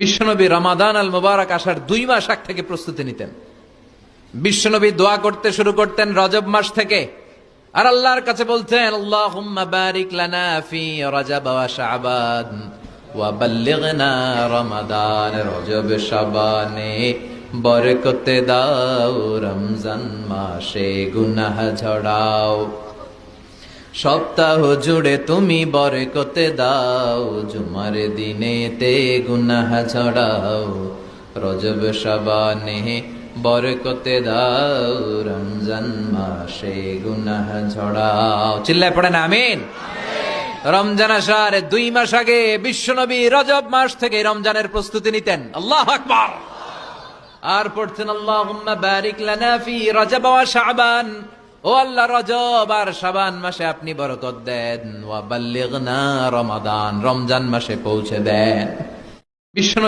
বিশ্বনবী রমাদান আল মুবারক আসার দুই মাস আগ থেকে প্রস্তুতি নিতেন। বিশ্বনবী দোয়া করতে শুরু করতেন রজব মাস থেকে। আর আল্লাহর কাছে বলতেন, আল্লাহুম্মা বারিক লানা ফি রজব ওয়া শাবান ওয়া রমাদান রজব শাবানে। বরকতে দাও রমজান মাসে গুনাহ ঝড়াও। সপ্তাহ জুড়ে তুমি বরকতে দাও জুমার দিনে তে গুনাহ ছড়াও রজব সাবানে বরকতে দাও রমজান মাসে গুনাহ ঝড়াও চিল্লায় পড়েন আমিন? রমজান আসার দুই মাস আগে বিশ্বনবী রজব মাস থেকে রমজানের প্রস্তুতি নিতেন। আল্লাহ আকবার। আর পড়ছেন আল্লাহুম্মা বারিক লানা ফি রজব ওয়া শাবান। ও আল্লাহ রজব, আর সাবান মাসে আপনি বরকত দেন। ওয়া বাল্লিগনা রমাদান, রমজান মাসে পৌঁছে দেন। বিশ্ব